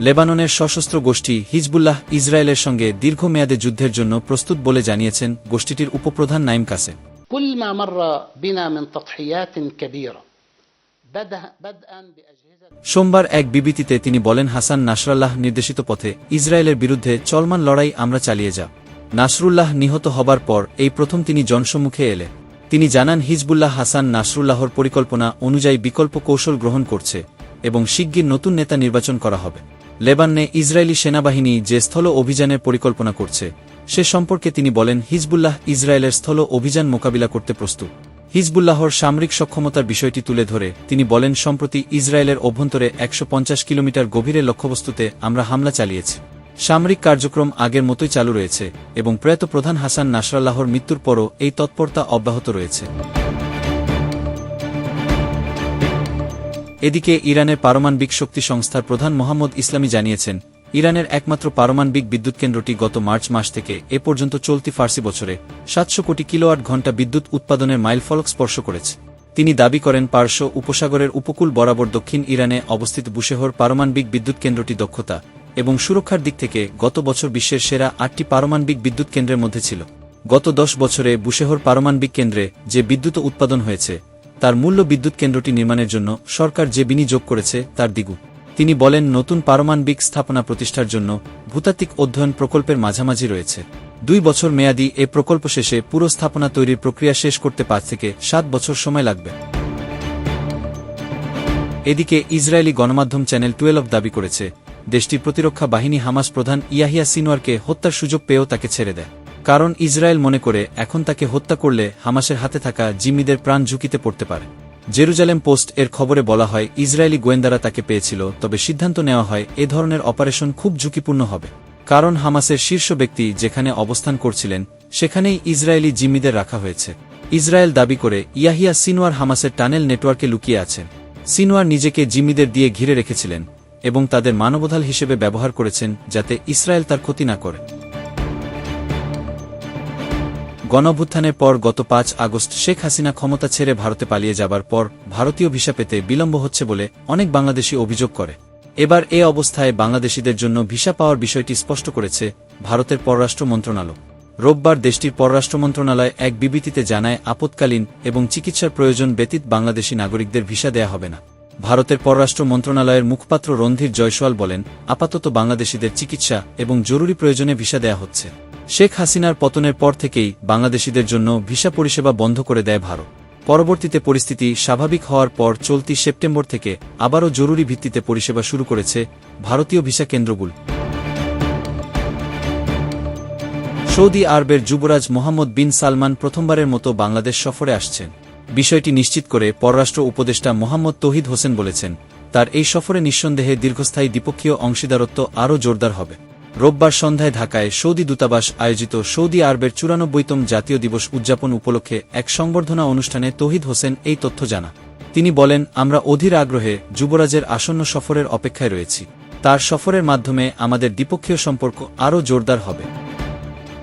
লেবাননের সশস্ত্র গোষ্ঠী হিজবুল্লাহ ইসরায়েলের সঙ্গে দীর্ঘমেয়াদে যুদ্ধের জন্য প্রস্তুত বলে জানিয়েছেন গোষ্ঠীটির উপপ্রধান নাইম কাসে সোমবার এক বিবৃতিতে তিনি বলেন হাসান নাসরাল্লাহ নির্দেশিত পথে ইসরায়েলের বিরুদ্ধে চলমান লড়াই আমরা চালিয়ে যা নাসরুল্লাহ নিহত হবার পর এই প্রথম তিনি জনসম্মুখে এলে। তিনি জানান হিজবুল্লাহ হাসান নাসরুল্লাহর পরিকল্পনা অনুযায়ী বিকল্প কৌশল গ্রহণ করছে এবং শিগগির নতুন নেতা নির্বাচন করা হবে। লেবাননে ইসরায়েলি সেনাবাহিনী যে স্থল অভিযানের পরিকল্পনা করছে, সে সম্পর্কে তিনি বলেন, হিজবুল্লাহ ইসরায়েলের স্থল অভিযান মোকাবিলা করতে প্রস্তুত। হিজবুল্লাহর সামরিক সক্ষমতার বিষয়টি তুলে ধরে, তিনি বলেন, সম্প্রতি ইসরায়েলের অভ্যন্তরে একশো পঞ্চাশ কিলোমিটার গভীরে লক্ষ্যবস্তুতে আমরা হামলা চালিয়েছি। সামরিক কার্যক্রম আগের মতোই চালু রয়েছে এবং প্রয়াত প্রধান হাসান নাসরাল্লাহর মৃত্যুর পরও এই তৎপরতা অব্যাহত রয়েছে। এদিকে ইরানের পারমাণবিক শক্তি সংস্থার প্রধান মোহাম্মদ ইসলামী জানিয়েছেন, ইরানের একমাত্র পারমাণবিক বিদ্যুৎ কেন্দ্রটি গত মার্চ মাস থেকে এ পর্যন্ত চলতি ফার্সি বছরে সাতশো কোটি কিলোওয়াট ঘণ্টা বিদ্যুৎ উৎপাদনের মাইলফলক স্পর্শ করেছে। তিনি দাবি করেন, পার্শ্ব উপসাগরের উপকূল বরাবর দক্ষিণ ইরানে অবস্থিত বুশেহর পারমাণবিক বিদ্যুৎ কেন্দ্রটি দক্ষতা এবং সুরক্ষার দিক থেকে গত বছর বিশ্বের সেরা আটটি পারমাণবিক বিদ্যুৎ কেন্দ্রের মধ্যে ছিল। গত দশ বছরে বুশেহর পারমাণবিক কেন্দ্রে যে বিদ্যুৎ উৎপাদন হয়েছে তার মূল্য বিদ্যুৎ কেন্দ্রটি নির্মাণের জন্য সরকার যে বিনিয়োগ করেছে তার দ্বিগুণ তিনি বলেন, নতুন পারমাণবিক স্থাপনা প্রতিষ্ঠার জন্য ভূতাত্ত্বিক অধ্যয়ন প্রকল্পের মাঝামাঝি রয়েছে। দুই বছর মেয়াদী এ প্রকল্প শেষে পুরো স্থাপনা তৈরির প্রক্রিয়া শেষ করতে পাঁচ থেকে সাত বছর সময় লাগবে। এদিকে ইসরায়েলি গণমাধ্যম চ্যানেল টুয়েলভ দাবি করেছে, দেশটির প্রতিরক্ষা বাহিনী হামাস প্রধান ইয়াহিয়া সিনোয়ারকে হত্যার সুযোগ পেয়েও তাকে ছেড়ে দেয়। কারণ ইসরায়েল মনে করে এখন তাকে হত্যা করলে হামাসের হাতে থাকা জিম্মিদের প্রাণ ঝুঁকিতে পড়তে পারে। জেরুজালেম পোস্ট এর খবরে বলা হয়, ইসরায়েলি গোয়েন্দারা তাকে পেয়েছিল, তবে সিদ্ধান্ত নেওয়া হয় এ ধরনের অপারেশন খুব ঝুঁকিপূর্ণ হবে। কারণ হামাসের শীর্ষ ব্যক্তি যেখানে অবস্থান করছিলেন, সেখানেই ইসরায়েলি জিম্মিদের রাখা হয়েছে। ইসরায়েল দাবি করে, ইয়াহিয়া সিনোয়ার হামাসের টানেল নেটওয়ার্কে লুকিয়ে আছেন। সিনোয়ার নিজেকে জিম্মিদের দিয়ে ঘিরে রেখেছিলেন এবং তাদের মানবধাল হিসেবে ব্যবহার করেছেন যাতে ইসরায়েল তার ক্ষতি না করে। গণভ্যুত্থানের পর গত পাঁচ আগস্ট শেখ হাসিনা ক্ষমতা ছেড়ে ভারতে পালিয়ে যাবার পর ভারতীয় ভিসা পেতে বিলম্ব হচ্ছে বলে অনেক বাংলাদেশি অভিযোগ করে। এবার এ অবস্থায় বাংলাদেশিদের জন্য ভিসা পাওয়ার বিষয়টি স্পষ্ট করেছে ভারতের পররাষ্ট্র মন্ত্রণালয়। রোববার দেশটির পররাষ্ট্র মন্ত্রণালয় এক বিবৃতিতে জানায়, আপৎকালীন এবং চিকিৎসার প্রয়োজন ব্যতীত বাংলাদেশি নাগরিকদের ভিসা দেয়া হবে না। ভারতের পররাষ্ট্র মন্ত্রণালয়ের মুখপাত্র রণধীর জয়সওয়াল বলেন, আপাতত বাংলাদেশিদের চিকিৎসা এবং জরুরি প্রয়োজনে ভিসা দেয়া হচ্ছে। শেখ হাসিনার পতনের পর থেকেই বাংলাদেশিদের জন্য ভিসা পরিষেবা বন্ধ করে দেয় ভারত। পরবর্তীতে পরিস্থিতি স্বাভাবিক হওয়ার পর চলতি সেপ্টেম্বর থেকে আবারও জরুরি ভিত্তিতে পরিষেবা শুরু করেছে ভারতীয় ভিসা কেন্দ্রগুলো। সৌদি আরবের যুবরাজ মোহাম্মদ বিন সালমান প্রথমবারের মতো বাংলাদেশ সফরে আসছেন। বিষয়টি নিশ্চিত করে পররাষ্ট্র উপদেষ্টা মোহাম্মদ তহিদ হোসেন বলেছেন, তার এই সফরে নিঃসন্দেহে দীর্ঘস্থায়ী দ্বিপক্ষীয় অংশীদারত্ব আরও জোরদার হবে। রোববার সন্ধ্যায় ঢাকায় সৌদি দূতাবাস আয়োজিত সৌদি আরবের চুরানব্বইতম জাতীয় দিবস উদযাপন উপলক্ষে এক সংবর্ধনা অনুষ্ঠানে তহিদ হোসেন এই তথ্য জানা তিনি বলেন, আমরা অধীর আগ্রহে যুবরাজের আসন্ন সফরের অপেক্ষায় রয়েছি। তার সফরের মাধ্যমে আমাদের দ্বিপক্ষীয় সম্পর্ক আরও জোরদার হবে।